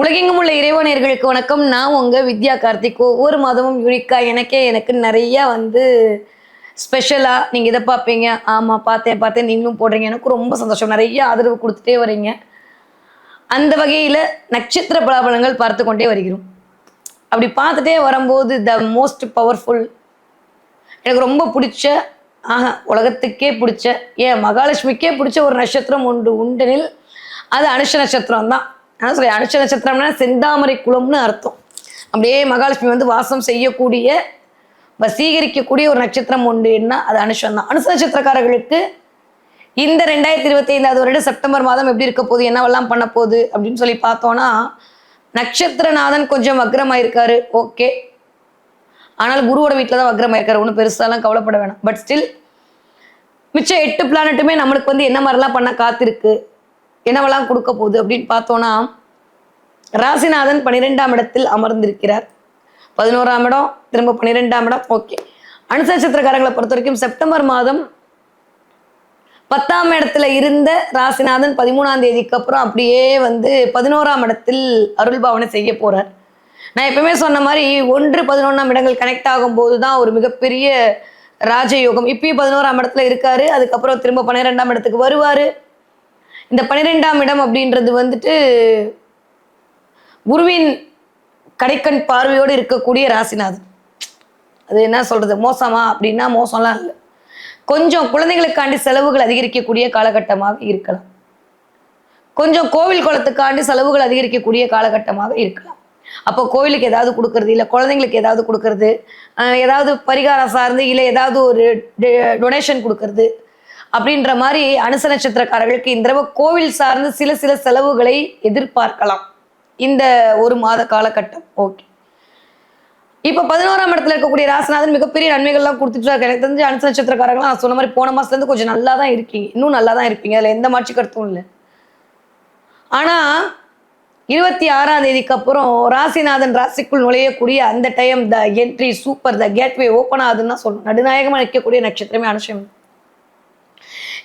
உலகெங்கும் உள்ள இறைவனர்களுக்கு வணக்கம். நான் உங்கள் வித்யா கார்த்திக். ஒவ்வொரு மாதமும் யூனிக்கா எனக்கே எனக்கு நிறைய வந்து ஸ்பெஷலாக நீங்கள் இதை பார்ப்பீங்க. ஆமாம் பார்த்தேன் பார்த்தேன். நீங்களும் போடுறீங்க. எனக்கு ரொம்ப சந்தோஷம். நிறைய ஆதரவு கொடுத்துட்டே வரீங்க. அந்த வகையில் நட்சத்திர பலாபலங்கள் பார்த்து கொண்டே வருகிறோம். அப்படி பார்த்துட்டே வரும்போது த மோஸ்ட் பவர்ஃபுல் எனக்கு ரொம்ப பிடிச்ச ஆஹா உலகத்துக்கே பிடிச்ச ஏன் மகாலட்சுமிக்கே பிடிச்ச ஒரு நட்சத்திரம் உண்டு. உண்டனில் அது அனுஷ நட்சத்திரம் தான் ஆனால் சொல்லி அனுஷ நட்சத்திரம்னா செந்தாமரை குளம்னு அர்த்தம். அப்படியே மகாலட்சுமி வந்து வாசம் செய்யக்கூடிய வசீகரிக்கக்கூடிய ஒரு நட்சத்திரம் உண்டுன்னா அது அனுஷம் தான் அனுஷ நட்சத்திரக்காரர்களுக்கு இந்த ரெண்டாயிரத்தி இருபத்தி ஐந்தாவது வருடம் செப்டம்பர் மாதம் எப்படி இருக்க போகுது என்னவெல்லாம் பண்ண போகுது அப்படின்னு சொல்லி பார்த்தோன்னா நட்சத்திரநாதன் கொஞ்சம் வக்ரமாயிருக்காரு ஓகே. ஆனால் குருவோட வீட்டில் தான் வக்ரமாயிருக்காரு ஒன்றும் பெருசாலாம் கவலைப்பட வேணாம். பட் ஸ்டில் மிச்சம் எட்டு பிளானட்டுமே நம்மளுக்கு வந்து என்ன மாதிரிலாம் பண்ண காத்திருக்கு? என்னவெல்லாம் கொடுக்க போகுது அப்படின்னு பார்த்தோன்னா ராசிநாதன் பன்னிரெண்டாம் இடத்தில் அமர்ந்திருக்கிறார். பதினோராம் இடம் திரும்ப பன்னிரெண்டாம் இடம் ஓகே அனுச நட்சத்திரக்காரங்களை பொறுத்த வரைக்கும் செப்டம்பர் மாதம் பத்தாம் இடத்துல இருந்த ராசிநாதன் பதிமூணாம் தேதிக்கு அப்புறம் அப்படியே வந்து பதினோராம் இடத்தில் அருள் பாவனை செய்ய போறார். நான் எப்பவுமே சொன்ன மாதிரி ஒன்று பதினொன்றாம் இடங்கள் கனெக்ட் ஆகும்போது தான் ஒரு மிகப்பெரிய ராஜயோகம். இப்பயும் பதினோராம் இடத்துல இருக்காரு அதுக்கப்புறம் திரும்ப பன்னிரெண்டாம் இடத்துக்கு வருவாரு. இந்த பன்னிரெண்டாம் இடம் அப்படின்றது வந்துட்டு குருவின் கடைக்கண் பார்வையோடு இருக்கக்கூடிய ராசிநாதன். அது என்ன சொல்றது? மோசமா அப்படின்னா மோசம்லாம் இல்லை. கொஞ்சம் குழந்தைகளுக்காண்டி செலவுகள் அதிகரிக்கக்கூடிய காலகட்டமாக இருக்கலாம். கொஞ்சம் கோவில் குளத்துக்காண்டி செலவுகள் அதிகரிக்கக்கூடிய காலகட்டமாக இருக்கலாம். அப்போ கோவிலுக்கு ஏதாவது கொடுக்கறது இல்லை குழந்தைங்களுக்கு ஏதாவது கொடுக்கறது ஏதாவது பரிகாரம் சார்ந்து இல்லை ஏதாவது ஒரு டொனேஷன் கொடுக்கறது அப்படின்ற மாதிரி அனுச நட்சத்திரக்காரர்களுக்கு இந்த தடவை கோவில் சார்ந்து சில சில செலவுகளை எதிர்பார்க்கலாம். இந்த ஒரு மாத காலகட்டம். ஓகே. இப்போ பதினோராம் இடத்துல இருக்கக்கூடிய ராசிநாதன் மிகப்பெரிய நன்மைகள்லாம் கொடுத்துட்டு இருக்காரு எனக்கு தெரிஞ்சு அனுச நட்சத்திரக்காரங்களாம் நான் சொன்ன மாதிரி போன மாசத்துலேருந்து கொஞ்சம் நல்லா தான் இருக்கீங்க. இன்னும் நல்லா தான் இருப்பீங்க அதில் எந்த மாற்று கருத்தும் இல்லை. ஆனால் இருபத்தி ஆறாம் தேதிக்கு அப்புறம் ராசிநாதன் ராசிக்குள் நுழையக்கூடிய அந்த time the entry super the gateway open ஆகுதுன்னு தான் சொல்லணும். நடுநாயகமாக நிற்கக்கூடிய நட்சத்திரமே அனுஷம்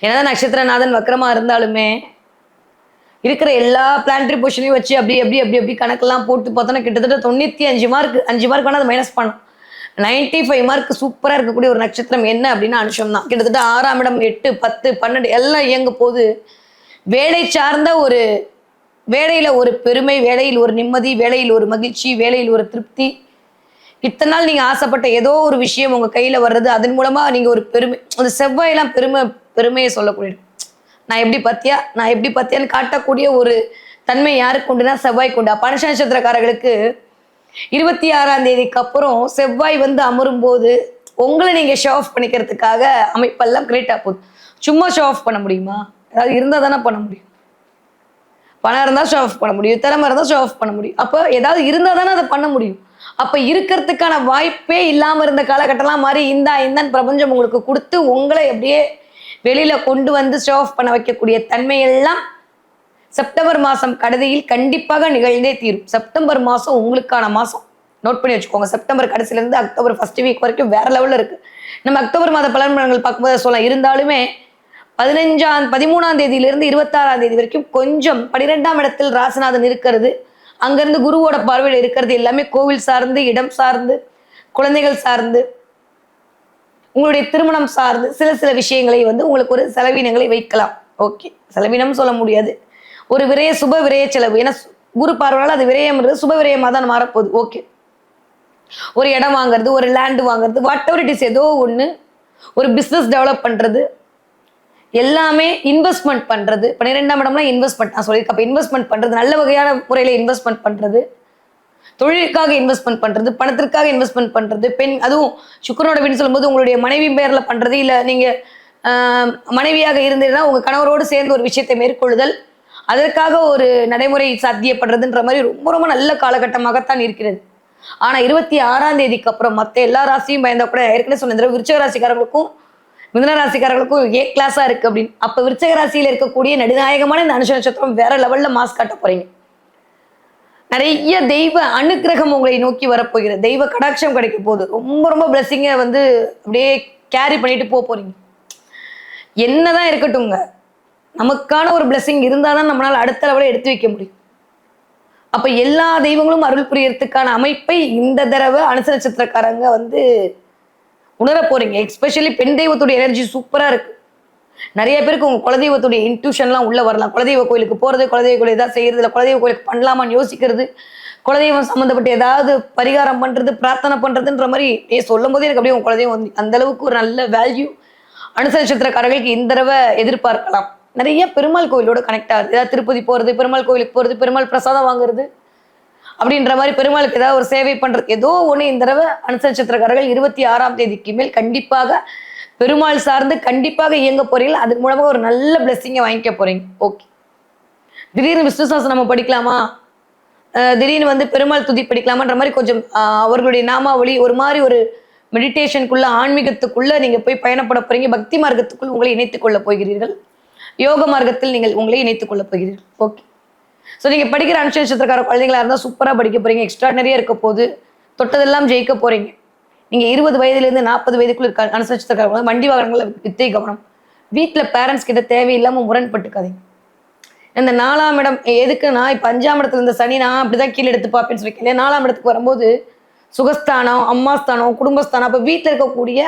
என்னதான் நட்சத்திரநாதன் வக்கரமா இருந்தாலுமே இருக்கிற எல்லா பிளான்ட்ரி பொசிஷனையும் வச்சு அப்படி அப்படி அப்படி அப்படி கணக்கெல்லாம் போட்டு பார்த்தோன்னா கிட்டத்தட்ட தொண்ணூற்றி அஞ்சு மார்க் அஞ்சு மார்க் வேணால் அதை மைனஸ் பண்ணும் நைன்டி ஃபைவ் மார்க் சூப்பராக இருக்கக்கூடிய ஒரு நட்சத்திரம் என்ன அப்படின்னு அனுஷம் தான் கிட்டத்தட்ட ஆறாம் இடம் எட்டு பத்து பன்னெண்டு எல்லாம் இயங்க போது வேலை சார்ந்த ஒரு வேலையில் ஒரு பெருமை வேலையில் ஒரு நிம்மதி வேலையில் ஒரு மகிழ்ச்சி வேலையில் ஒரு திருப்தி. இத்தனை நாள் நீங்கள் ஆசைப்பட்ட ஏதோ ஒரு விஷயம் உங்கள் கையில் வர்றது அதன் மூலமாக நீங்கள் ஒரு பெருமை அந்த செவ்வாயெல்லாம் பெருமை பெருமையை சொல்லக்கூடிய நான் எப்படி பத்தியா? நான் எப்படி பத்தியான்னு காட்டக்கூடிய ஒரு தன்மை யாருக்கு உண்டுனா செவ்வாய் கொண்டு அப்ப நட்சத்திரக்காரர்களுக்கு இருபத்தி ஆறாம் தேதிக்கு அப்புறம் செவ்வாய் வந்து அமரும் போது உங்களை நீங்க ஷோ ஆஃப் பண்ணிக்கிறதுக்காக அமைப்பெல்லாம் கிரியேட் போகுது. சும்மா ஷோ ஆஃப் பண்ண முடியுமா? அதாவது இருந்தால் தானே பண்ண முடியும். பணம் இருந்தால் ஷோ ஆஃப் பண்ண முடியும். திறமை இருந்தால் ஷோ ஆஃப் பண்ண முடியும். அப்போ ஏதாவது இருந்தால் தானே அதை பண்ண முடியும். அப்போ இருக்கிறதுக்கான வாய்ப்பே இல்லாமல் இருந்த காலகட்டம்லாம் மாதிரி இந்தா இந்தான்னு பிரபஞ்சம் உங்களுக்கு கொடுத்து உங்களை அப்படியே வெளியில கொண்டு வந்து ஷோ ஆஃப் பண்ண வைக்கக்கூடிய தன்மையெல்லாம் செப்டம்பர் மாதம் கடைசியில் கண்டிப்பாக நிகழ்ந்தே தீரும். செப்டம்பர் மாதம் உங்களுக்கான மாதம் நோட் பண்ணி வச்சுக்கோங்க. செப்டம்பர் கடைசியிலேருந்து அக்டோபர் ஃபர்ஸ்ட் வீக் வரைக்கும் வேற லெவலில் இருக்கு. நம்ம அக்டோபர் மாத பலன் பலன்கள் பார்க்கும்போது சொல்லலாம். இருந்தாலுமே பதினஞ்சாம் பதிமூணாம் தேதியிலிருந்து இருபத்தாறாம் தேதி வரைக்கும் கொஞ்சம் பனிரெண்டாம் இடத்தில் ராசநாதன் இருக்கிறது. அங்கேருந்து குருவோட பார்வையில் இருக்கிறது எல்லாமே கோவில் சார்ந்து இடம் சார்ந்து குழந்தைகள் சார்ந்து உங்களுடைய திருமணம் சார்ந்து சில சில விஷயங்களை வந்து உங்களுக்கு ஒரு செலவினங்களை வைக்கலாம். ஓகே செலவினம் சொல்ல முடியாது. ஒரு விரய சுப விரய செலவு. ஏன்னா குரு பார்வையால் அது விரயம்ன்றது சுப விரயமாக தான் மாறப்போகுது. ஓகே ஒரு இடம் வாங்குறது ஒரு லேண்டு வாங்குறது வாட் எவர் இட் இஸ் ஏதோ ஒன்று ஒரு பிஸ்னஸ் டெவலப் பண்ணுறது எல்லாமே இன்வெஸ்ட்மெண்ட் பண்ணுறது பன்னிரெண்டாம் இடம்லாம் இன்வெஸ்ட்மெண்ட் நான் சொல்லியிருக்கேன். அப்போ இன்வெஸ்ட்மெண்ட் பண்ணுறது நல்ல வகையான முறையில் இன்வெஸ்ட்மெண்ட் பண்ணுறது தொழிலுக்காக இன்வெஸ்ட்மெண்ட் பண்றது பணத்திற்காக இன்வெஸ்ட்மெண்ட் பண்றது பெண் அதுவும் சுக்கரனோட வீடு சொல்லும்போது உங்களுடைய மனைவி பேர்ல பண்றது இல்ல நீங்க மனைவியாக இருந்தீங்கன்னா உங்க கணவரோடு சேர்ந்து ஒரு விஷயத்தை மேற்கொள்ளுதல் அதற்காக ஒரு நடைமுறை சாத்தியப்படுறதுன்ற மாதிரி ரொம்ப ரொம்ப நல்ல காலகட்டமாகத்தான் இருக்கிறது. ஆனா இருபத்தி ஆறாம் தேதிக்கு அப்புறம் மத்த எல்லா ராசியும் பயந்தா கூட ஏற்கனவே சொன்ன விருச்சக ராசிக்காரர்களுக்கும் மிதன ராசிக்காரர்களுக்கும் ஏ கிளாஸா இருக்கு அப்படின்னு. அப்ப விருச்சக ராசியில இருக்கக்கூடிய நடுநாயகமான இந்த அனுஷ நட்சத்திரம் வேற லெவல்ல மாஸ் காட்ட போறீங்க. நிறைய தெய்வ அனுக்கிரகம் உங்களை நோக்கி வரப்போகிறது. தெய்வ கடாட்சம் கிடைக்க போகுது. ரொம்ப ரொம்ப பிளஸ்ஸிங்கை வந்து அப்படியே கேரி பண்ணிட்டு போக போறீங்க. என்னதான் இருக்கட்டுங்க நமக்கான ஒரு பிளஸ்ஸிங் இருந்தால் தான் நம்மளால் அடுத்த லெவலில் எடுத்து வைக்க முடியும். அப்போ எல்லா தெய்வங்களும் அருள் புரியறதுக்கான அமைப்பை இந்த தடவை அனுச நட்சத்திரக்காரங்க வந்து உணர போறீங்க. எஸ்பெஷலி பெண் தெய்வத்துடைய எனர்ஜி சூப்பராக இருக்குது நிறைய பேருக்கு உங்க குலதெய்வத்துடைய இன்ட்யூஷன்லாம் உள்ள வரலாம். குலதெய்வ கோயிலுக்கு போறது குலதெய்வ கோயில் ஏதாவது செய்யறது இல்லை குலதெய்வ கோயிலுக்கு பண்ணலாமான்னு யோசிக்கிறது குலதெய்வம் சம்மந்தப்பட்டு ஏதாவது பரிகாரம் பண்றது பிரார்த்தனை பண்றதுன்ற மாதிரி நீ சொல்லும் போதே எனக்கு அப்படியே உங்க குலதெய்வம் வந்து அந்த அளவுக்கு ஒரு நல்ல வேல்யூ அனுசரிச்சத்திரக்காரர்களுக்கு இந்த தடவை எதிர்பார்க்கலாம். நிறைய பெருமாள் கோயிலோட கனெக்ட் ஆகுது. ஏதாவது திருப்பதி போறது பெருமாள் கோயிலுக்கு போறது பெருமாள் பிரசாதம் வாங்குறது அப்படின்ற மாதிரி பெருமாளுக்கு ஏதாவது ஒரு சேவை பண்றது. ஏதோ ஒன்று இந்த தடவை அனுசரிச்சத்திரக்காரர்கள் இருபத்தி ஆறாம் தேதிக்கு மேல் கண்டிப்பாக பெருமாள் சார்ந்து கண்டிப்பாக இயங்க போறீங்க அதன் மூலமாக ஒரு நல்ல பிளெஸ்ஸிங்கை வாங்கிக்க போறீங்க. ஓகே திடீர்னு விஷ்ணு சாஸ்திரம் நம்ம படிக்கலாமா? திடீர்னு வந்து பெருமாள் துதி படிக்கலாமான்ற மாதிரி கொஞ்சம் அவர்களுடைய நாமாவளி ஒரு மாதிரி ஒரு மெடிடேஷனுக்குள்ள ஆன்மீகத்துக்குள்ள நீங்க போய் பயணப்பட போறீங்க. பக்தி மார்க்கத்துக்குள் உங்களை இணைத்துக் கொள்ள போகிறீர்கள். யோக மார்க்கத்தில் நீங்கள் உங்களை இணைத்துக் கொள்ள போகிறீர்கள். ஓகே ஸோ நீங்க படிக்கிற அனுஷ நட்சத்திரக்கார குழந்தைங்களா இருந்தால் சூப்பராக படிக்க போறீங்க. எக்ஸ்ட்ராடனரியா இருக்க போது தொட்டதெல்லாம் ஜெயிக்க போறீங்க. நீங்க இருபது வயதுலேருந்து நாற்பது வயதுக்குள்ள இருக்க அனுச நட்சத்திரக்கார வண்டி வாகனங்களை வித்தை கவனம். வீட்டில் பேரண்ட்ஸ் கிட்ட தேவையில்லாம முரண்பட்டுக்காதீங்க. இந்த நாலாம் இடம் எதுக்கு நான் இப்போ அஞ்சாம் இடத்துல இருந்த சனி நான் அப்படிதான் கீழே எடுத்து பார்ப்பேன்னு சொல்லி நாலாம் இடத்துக்கு வரும்போது சுகஸ்தானம் அம்மாஸ்தானம் குடும்பஸ்தானம் அப்போ வீட்டில் இருக்கக்கூடிய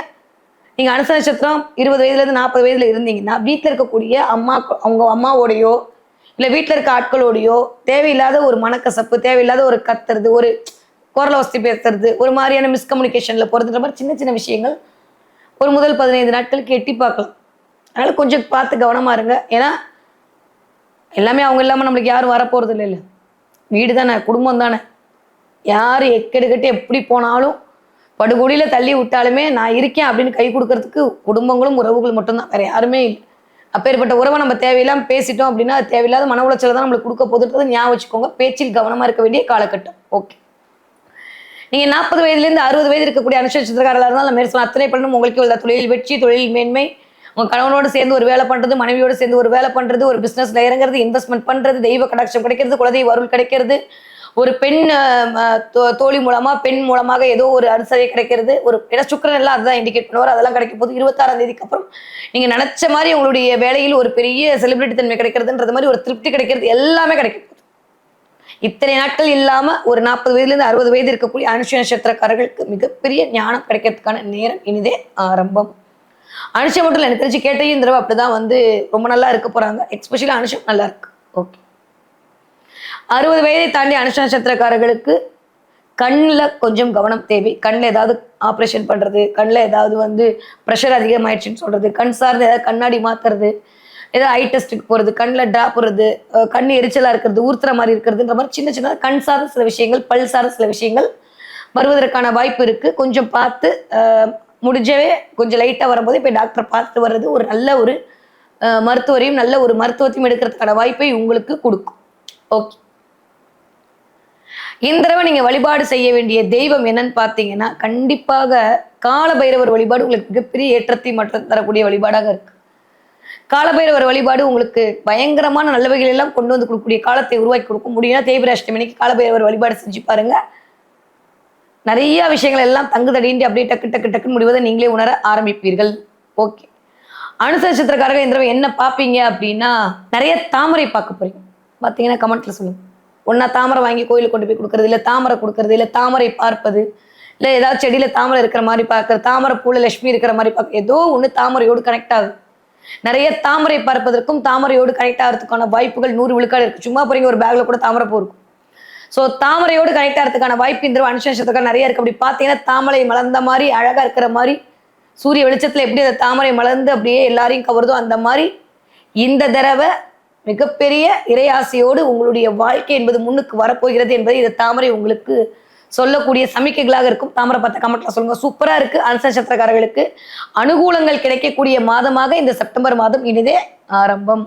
நீங்கள் அனுச நட்சத்திரம் இருபது வயதுலேருந்து நாற்பது வயதுல இருந்தீங்கன்னா வீட்டில் இருக்கக்கூடிய அம்மா அவங்க அம்மாவோடையோ இல்லை வீட்டில் இருக்க ஆட்களோடையோ தேவையில்லாத ஒரு மனக்கசப்பு தேவையில்லாத ஒரு கத்துறது ஒரு குரலை வசதி பேசுறது ஒரு மாதிரியான மிஸ்கம்யூனிகேஷனில் போகிறதுன்ற மாதிரி சின்ன சின்ன விஷயங்கள். ஒரு முதல் பதினைந்து நாட்களுக்கு எட்டி பார்க்கலாம். அதனால் கொஞ்சம் பார்த்து கவனமாக இருங்க. ஏன்னா எல்லாமே அவங்க இல்லாமல் நம்மளுக்கு யாரும் வரப்போகிறது இல்லை இல்லை வீடு தானே குடும்பம் தானே. யார் எக்கெடுக்கட்டு எப்படி போனாலும் படுகொடியில் தள்ளி விட்டாலுமே நான் இருக்கேன் அப்படின்னு கை கொடுக்கறதுக்கு குடும்பங்களும் உறவுகளும் மட்டும்தான். வேறு யாருமே இல்லை. அப்பேற்பட்ட உறவை நம்ம தேவையில்லாமல் பேசிட்டோம் அப்படின்னா அது தேவையில்லாத மன உளைச்சலை தான் நம்மளுக்கு கொடுக்க போதுன்றதை ஞாபகம் வச்சுக்கோங்க. பேச்சில் கவனமாக இருக்க வேண்டிய காலகட்டம். ஓகே. நீங்க நாற்பது வயதுலேருந்து அறுபது வயது இருக்கக்கூடிய அனுஷ இருந்தாலும் இருந்தால் நான் அத்தனை பண்ணணும் உங்களுக்கு உள்ள தொழில் வெற்றி தொழில் மேன்மை உங்க கணவனோடு சேர்ந்து ஒரு வேலை பண்றது மனைவியோடு சேர்ந்து ஒரு வேலை பண்றது ஒரு பிசினஸ்ல இறங்குறது இன்வெஸ்ட்மெண்ட் பண்றது தெய்வ கடாட்சம் கிடைக்கிறது குலதெய்வ அருள் கிடைக்கிறது ஒரு பெண் தோ- தோழி மூலமா பெண் மூலமாக ஏதோ ஒரு அனுசரை கிடைக்கிறது ஒரு இட சுக்கரன் எல்லாம் அதுதான் இண்டிகேட் பண்ணுவார் அதெல்லாம் கிடைக்கும் போது இருபத்தாறாம் தேதிக்கு அப்புறம் நீங்க நினைச்ச மாதிரி உங்களுடைய வேலையில் ஒரு பெரிய செலிபிரிட்டி தன்மை கிடைக்கிறதுன்றது மாதிரி ஒரு திருப்தி கிடைக்கிறது எல்லாமே கிடைக்கும். இத்தனை நாட்கள் இல்லாம ஒரு நாற்பது வயதுல இருந்து அறுபது வயது இருக்கக்கூடிய அனுஷ நட்சத்திரக்காரர்களுக்கு மிகப்பெரிய ஞானம் கிடைக்கிறதுக்கான நேரம் இனிதே ஆரம்பம். அனுஷம் மட்டும் எனக்கு தெரிஞ்சு கேட்டையும் இந்த தடவை அப்படிதான் வந்து ரொம்ப நல்லா இருக்க போறாங்க. எக்ஸ்பெஷலி அனுஷம் நல்லா இருக்கு. ஓகே அறுபது வயதை தாண்டி அனுஷ நட்சத்திரக்காரர்களுக்கு கண்ணில் கொஞ்சம் கவனம் தேவை. கண்ணில் ஏதாவது ஆப்ரேஷன் பண்ணுறது கண்ணில் ஏதாவது வந்து ப்ரெஷர் அதிகமாயிடுச்சுன்னு சொல்கிறது கண் சார்ந்து ஏதாவது கண்ணாடி மாற்றுறது ஏதாவது ஐ டெஸ்ட்டுக்கு போகிறது கண்ணில் ட்ராப் போகிறது கண் எரிச்சலாக இருக்கிறது ஊர்த்துற மாதிரி இருக்கிறதுன்ற மாதிரி சின்ன சின்ன கண் சார்ந்த சில விஷயங்கள் பல் சார்ந்த சில விஷயங்கள் வருவதற்கான வாய்ப்பு இருக்குது கொஞ்சம் பார்த்து முடிஞ்சவே கொஞ்சம் லைட்டாக வரும்போது இப்போ டாக்டரை பார்த்துட்டு வர்றது ஒரு நல்ல ஒரு மருத்துவரையும் நல்ல ஒரு மருத்துவத்தையும் எடுக்கிறதுக்கான வாய்ப்பை உங்களுக்கு கொடுக்கும். ஓகே இந்த தடவை நீங்கள் வழிபாடு செய்ய வேண்டிய தெய்வம் என்னன்னு பார்த்தீங்கன்னா கண்டிப்பாக காலபைரவர் வழிபாடு உங்களுக்கு மிகப்பெரிய ஏற்றத்தை மற்றும் தரக்கூடிய வழிபாடாக இருக்கு. காலபைரவர் வழிபாடு உங்களுக்கு பயங்கரமான நல்லவைகள் எல்லாம் கொண்டு வந்து கொடுக்கக்கூடிய காலத்தை உருவாக்கி கொடுக்க முடியும்னா தேய்பிர அஷ்டமிக்கு காலபைரவர் வழிபாடு செஞ்சு பாருங்க. நிறைய விஷயங்கள் எல்லாம் தங்கு தடியின்றி அப்படியே டக்கு டக்கு டக்குன்னு முடிவதை நீங்களே உணர ஆரம்பிப்பீர்கள். ஓகே. அனுச நட்சத்திரக்காரர்கள் இந்த என்ன பார்ப்பீங்க அப்படின்னா நிறைய தாமரை பார்க்க போறீங்க. பார்த்தீங்கன்னா கமெண்ட்ல சொல்லுங்க. ஒன்றா தாமரை வாங்கி கோயிலுக்கு கொண்டு போய் கொடுக்கறது இல்லை தாமரை கொடுக்கறது இல்லை தாமரை பார்ப்பது இல்லை ஏதாவது செடியில் தாமரை இருக்கிற மாதிரி பார்க்கறது தாமரை பூவில் லட்சுமி இருக்கிற மாதிரி பார்க்க ஏதோ ஒன்று தாமரையோடு கனெக்ட் ஆகுது. நிறைய தாமரை பார்ப்பதற்கும் தாமரையோடு கனெக்ட் ஆகிறதுக்கான வாய்ப்புகள் நூறு விழுக்காடு இருக்கு. சும்மா போறீங்க ஒரு பேக்ல கூட தாமரை பூ இருக்கும். ஸோ தாமரையோடு கனெக்ட் ஆகிறதுக்கான வாய்ப்பு இந்த அனுசேஷத்துக்காக நிறைய இருக்கு. அப்படி பார்த்தீங்கன்னா தாமரை மலர்ந்த மாதிரி அழகா இருக்கிற மாதிரி சூரிய வெளிச்சத்துல எப்படி அந்த தாமரை மலர்ந்து அப்படியே எல்லாரையும் கவருதோ அந்த மாதிரி இந்த தடவை மிகப்பெரிய இறையாசையோடு உங்களுடைய வாழ்க்கை என்பது முன்னுக்கு வரப்போகிறது என்பதை இந்த தாமரை உங்களுக்கு சொல்லக்கூடிய சமிக்கைகளாக இருக்கும். தாமிரபத்த பார்த்த கமெண்ட்ல சொல்லுங்க. சூப்பரா இருக்கு. அனுச நட்சத்திரக்காரர்களுக்கு அனுகூலங்கள் கிடைக்கக்கூடிய மாதமாக இந்த செப்டம்பர் மாதம் இனிதே ஆரம்பம்.